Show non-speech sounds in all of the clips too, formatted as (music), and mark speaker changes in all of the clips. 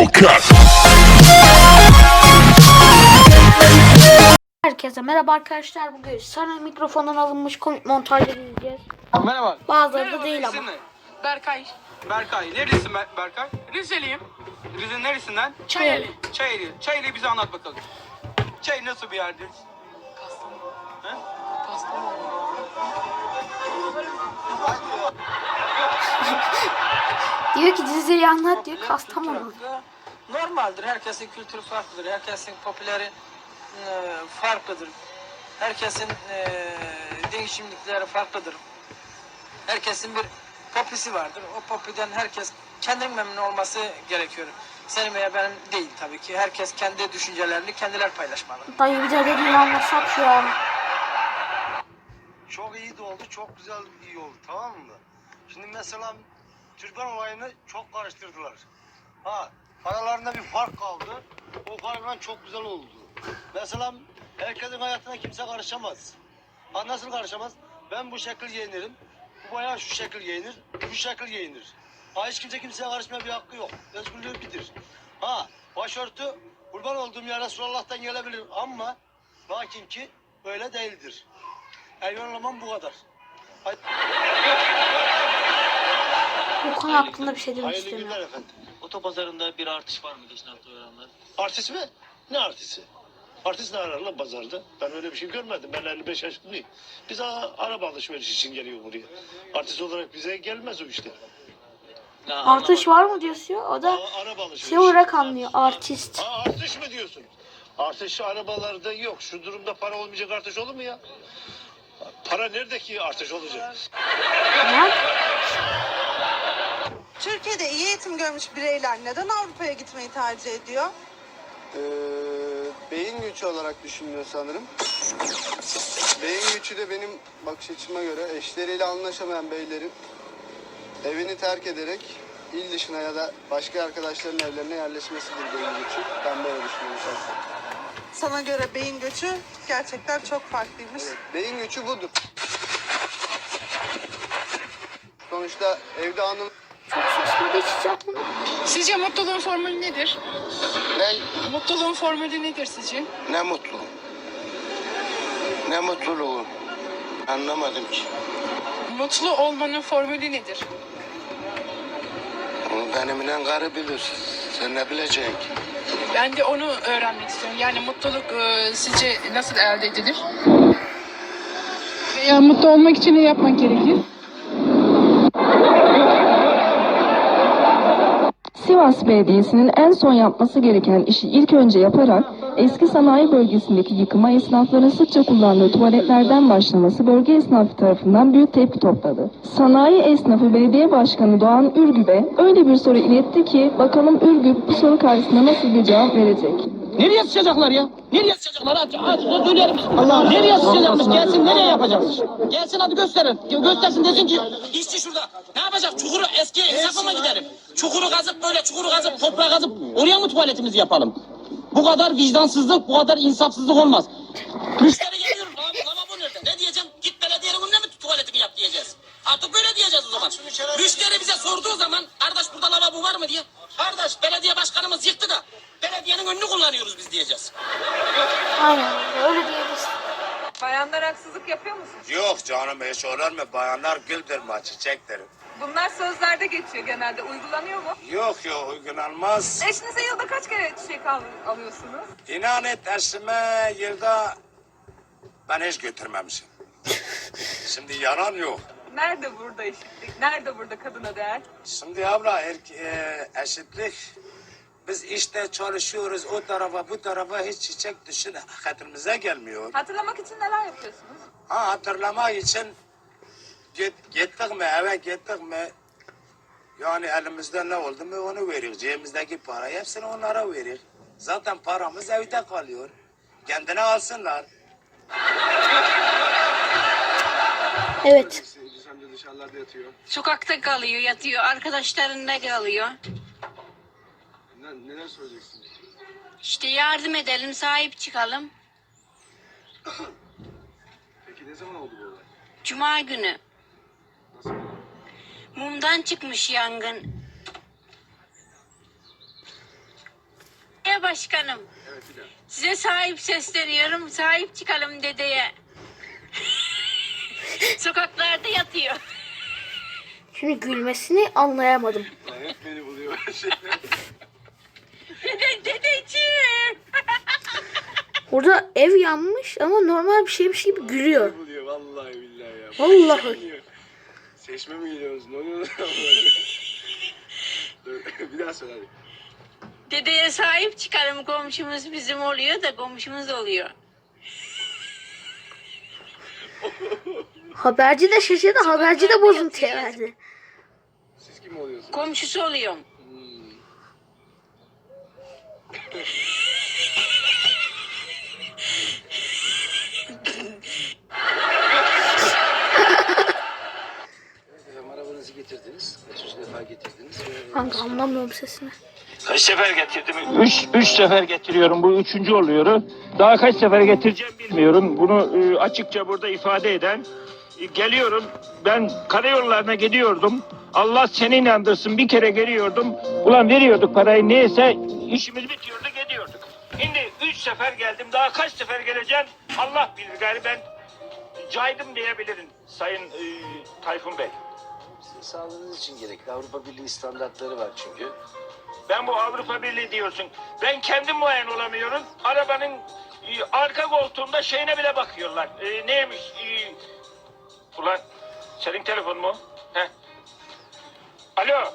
Speaker 1: Hellcat.
Speaker 2: Herkese merhaba arkadaşlar. Bugün sana mikrofondan alınmış komik montajları izleyeceğiz.
Speaker 3: Merhaba.
Speaker 2: Bazıları da
Speaker 4: Merhaba,
Speaker 2: değil
Speaker 4: isim
Speaker 2: ama.
Speaker 4: ne? Berkay.
Speaker 3: Berkay. Nerelisin Ber- Berkay?
Speaker 4: Rizeliyim.
Speaker 3: Rize'nin neresinden?
Speaker 4: Çayeli.
Speaker 3: Çayeli. Çayeli bize anlat bakalım. Çay nasıl bir yerdir? He? (laughs)
Speaker 2: Diyor ki diziyi anlat diyor. Kastamonu.
Speaker 5: Normaldir. Herkesin kültürü farklıdır. Herkesin popüleri e, farklıdır. Herkesin e, değişimlikleri farklıdır. Herkesin bir popisi vardır. O popiden herkes kendinin memnun olması gerekiyor. Senin veya benim değil tabii ki. Herkes kendi düşüncelerini kendiler paylaşmalı.
Speaker 2: Dayı bir de dediğini anlatsak şu an.
Speaker 6: Çok iyi de oldu, çok güzel iyi oldu tamam mı? Şimdi mesela türban olayını çok karıştırdılar. Ha, aralarında bir fark kaldı. O farkla çok güzel oldu. Mesela herkesin hayatına kimse karışamaz. Ha nasıl karışamaz? Ben bu şekil giyinirim. Bu bayağı şu şekil giyinir. Bu şekil giyinir. Ha hiç kimse kimseye karışmaya bir hakkı yok. Özgürlüğü bitir. Ha başörtü kurban olduğum yer Resulullah'tan gelebilir ama lakin ki öyle değildir. Elvanlamam bu kadar. Hay-
Speaker 2: Bu konu hakkında bir şey demek
Speaker 6: Hayırlı günler efendim.
Speaker 7: Otopazarında bir artış var mı geçen hafta oranlar?
Speaker 6: Artist mi? Ne artisti? Artist ne arar lan pazarda? Ben öyle bir şey görmedim. Ben 55 yaşındayım. Biz a- araba alışveriş için geliyor buraya. Artist olarak bize gelmez o işler.
Speaker 7: Ya,
Speaker 2: Artış var mı diyorsun? O da
Speaker 6: A- araba alışverişi.
Speaker 2: şey olarak anlıyor. Artist.
Speaker 6: Ha, artış mı diyorsun? Artış arabalarda yok. Şu durumda para olmayacak artış olur mu ya? Para nerede ki artış olacak?
Speaker 2: Ne?
Speaker 8: Türkiye'de iyi eğitim görmüş bireyler neden Avrupa'ya gitmeyi tercih ediyor?
Speaker 9: Ee, beyin gücü olarak düşünüyor sanırım. Beyin gücü de benim bakış açıma göre eşleriyle anlaşamayan beylerin evini terk ederek il dışına ya da başka arkadaşların evlerine yerleşmesidir beyin gücü. Ben böyle düşünüyorum şahsen.
Speaker 8: Sana göre beyin göçü gerçekten çok farklıymış.
Speaker 9: Evet, beyin gücü budur. Sonuçta evde hanım
Speaker 2: Çok saçma geçeceğim bunu.
Speaker 4: Sizce mutluluğun formülü nedir?
Speaker 6: Ne?
Speaker 4: Mutluluğun formülü nedir sizce?
Speaker 6: Ne mutlu. Ne mutluluğu. Anlamadım ki.
Speaker 4: Mutlu olmanın formülü nedir?
Speaker 6: Onu benimle karı bilir. Sen ne bileceksin ki?
Speaker 4: Ben de onu öğrenmek istiyorum. Yani mutluluk e, sizce nasıl elde edilir? Veya mutlu olmak için ne yapmak gerekir?
Speaker 10: Sivas Belediyesi'nin en son yapması gereken işi ilk önce yaparak eski sanayi bölgesindeki yıkıma esnafların sıkça kullandığı tuvaletlerden başlaması bölge esnafı tarafından büyük tepki topladı. Sanayi esnafı belediye başkanı Doğan Ürgüp'e öyle bir soru iletti ki bakalım Ürgüp bu soru karşısında nasıl bir cevap verecek.
Speaker 5: Nereye sıçacaklar ya? Nereye sıçacaklar? Hadi, hadi söyleyelim. Allah nereye sıçacakmış? Gelsin nereye yapacakmış? Gelsin hadi gösterin. Göstersin desin ki işçi şurada. Ne yapacak? Çukuru eski esnafa mı gidelim? Çukuru kazıp böyle çukuru kazıp toprağı kazıp oraya mı tuvaletimizi yapalım? Bu kadar vicdansızlık, bu kadar insafsızlık olmaz. Müşteri geliyor. Abi lavabo nerede? Ne diyeceğim? Git belediyenin önüne mi tuvaletini yap diyeceğiz. Artık böyle diyeceğiz o zaman. Müşteri bize sorduğu zaman kardeş burada lavabo var mı diye. Kardeş belediye başkanımız yıktı da belediyenin önünü kullanıyoruz biz diyeceğiz.
Speaker 2: Aynen öyle. Diyebiliriz.
Speaker 8: Bayanlar haksızlık yapıyor musun?
Speaker 6: Yok canım hiç olur mu? Bayanlar güldür mü çiçektir.
Speaker 8: Bunlar sözlerde geçiyor genelde. Uygulanıyor mu?
Speaker 6: Yok yok uygulanmaz.
Speaker 8: Eşinize yılda kaç kere çiçek al- alıyorsunuz?
Speaker 6: İnan et eşime yılda ben hiç götürmemişim. (laughs) Şimdi yalan yok.
Speaker 8: Nerede burada eşitlik? Nerede burada kadına değer?
Speaker 6: Şimdi abla erke, e, eşitlik biz işte çalışıyoruz o tarafa bu tarafa hiç çiçek düşün hatırımıza gelmiyor.
Speaker 8: Hatırlamak için neler yapıyorsunuz?
Speaker 6: Ha hatırlamak için git, gittik mi eve gittik mi yani elimizde ne oldu mu onu veriyoruz. Cebimizdeki parayı hepsini onlara veriyoruz. Zaten paramız evde kalıyor. Kendine alsınlar.
Speaker 2: Evet.
Speaker 11: Sokakta kalıyor, yatıyor, arkadaşlarında kalıyor.
Speaker 9: neler söyleyeceksin?
Speaker 11: İşte yardım edelim, sahip çıkalım. (coughs)
Speaker 9: Peki ne zaman oldu bu olay?
Speaker 11: Cuma günü. Mumdan çıkmış yangın. da başkanım. Size sahip sesleniyorum. Sahip çıkalım dedeye. (laughs) Sokaklarda yatıyor.
Speaker 2: Şimdi gülmesini anlayamadım.
Speaker 6: Hep beni buluyor.
Speaker 11: Dede, (laughs) dedeciğim.
Speaker 2: Orada ev yanmış ama normal bir şeymiş gibi gülüyor.
Speaker 6: buluyor vallahi billahi ya.
Speaker 2: Vallahi.
Speaker 6: Seçme mi gidiyoruz? Ne oluyor? (laughs) Dur, bir daha söyle hadi.
Speaker 11: Dedeye sahip çıkalım. Komşumuz bizim oluyor da komşumuz oluyor.
Speaker 2: Haberci de şaşırdı. Haberci de bozuntuya verdi.
Speaker 6: Siz kim oluyorsunuz?
Speaker 11: Komşusu oluyorum.
Speaker 6: Efendim (laughs) arabanızı getirdiniz. Kaçıncı defa getirdiniz?
Speaker 2: Kanka anlamıyorum sesini.
Speaker 12: Kaç sefer getirdim? Üç, üç sefer getiriyorum. Bu üçüncü oluyor. Daha kaç sefer getireceğim bilmiyorum. Bunu e, açıkça burada ifade eden. E, geliyorum. Ben karayollarına gidiyordum. Allah seni inandırsın. Bir kere geliyordum. Ulan veriyorduk parayı neyse işimiz bitiyordu gidiyorduk. Şimdi üç sefer geldim. Daha kaç sefer geleceğim Allah bilir. Galiba ben caydım diyebilirim Sayın e, Tayfun Bey.
Speaker 6: Sağlığınız için gerekli. Avrupa Birliği standartları var çünkü.
Speaker 12: Ben bu Avrupa Birliği diyorsun. Ben kendim muayen olamıyorum. Arabanın e, arka koltuğunda şeyine bile bakıyorlar. E, neymiş? E, ulan senin telefon mu? Heh. Alo.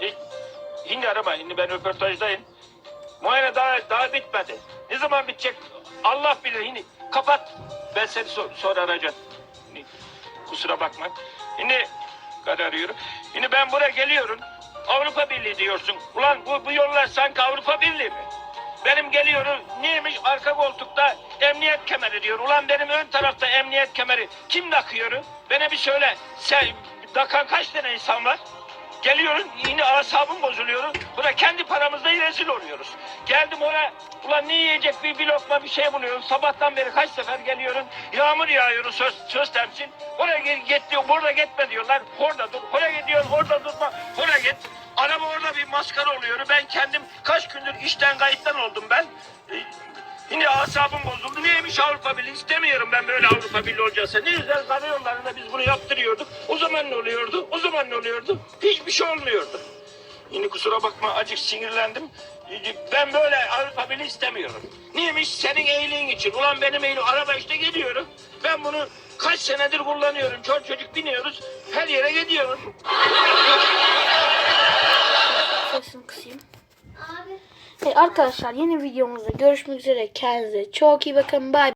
Speaker 12: E, şimdi arama. Şimdi ben röportajdayım. Muayene daha, daha bitmedi. Ne zaman bitecek? Allah bilir. Şimdi kapat. Ben seni so- sonra arayacağım. Kusura bakma. Şimdi kadar arıyorum. Şimdi ben buraya geliyorum. Avrupa Birliği diyorsun. Ulan bu, bu yollar sanki Avrupa Birliği mi? Benim geliyorum neymiş arka koltukta emniyet kemeri diyor. Ulan benim ön tarafta emniyet kemeri kim takıyor? Bana bir söyle. Sen takan kaç tane insan var? Geliyorum yine asabım bozuluyor. Buna kendi paramızla rezil oluyoruz. Geldim oraya ulan ne yiyecek bir, bir lokma bir şey buluyorum. Sabahtan beri kaç sefer geliyorum. Yağmur yağıyor söz, söz temsil. Oraya git, diyor burada gitme diyorlar. Orada dur. Oraya gidiyorsun orada durma. Oraya git. Araba orada bir maskara oluyor. Ben kendim kaç gündür işten kayıttan oldum ben. Yine asabım bozuldu. Neymiş Avrupa Birliği? İstemiyorum ben böyle Avrupa Birliği olacaksa. Ne güzel karayollarında biz bunu yaptırıyorduk. O zaman ne oluyordu? O zaman ne oluyordu? Hiçbir şey olmuyordu. Yine kusura bakma acık sinirlendim. Ben böyle Avrupa Birliği istemiyorum. Neymiş? Senin iyiliğin için. Ulan benim iyiliğim. Araba işte gidiyorum. Ben bunu kaç senedir kullanıyorum. Çocuk çocuk biniyoruz. Her yere gidiyoruz.
Speaker 2: Sesini kısayım. Evet, arkadaşlar yeni videomuzda görüşmek üzere. Kendinize çok iyi bakın. Bye.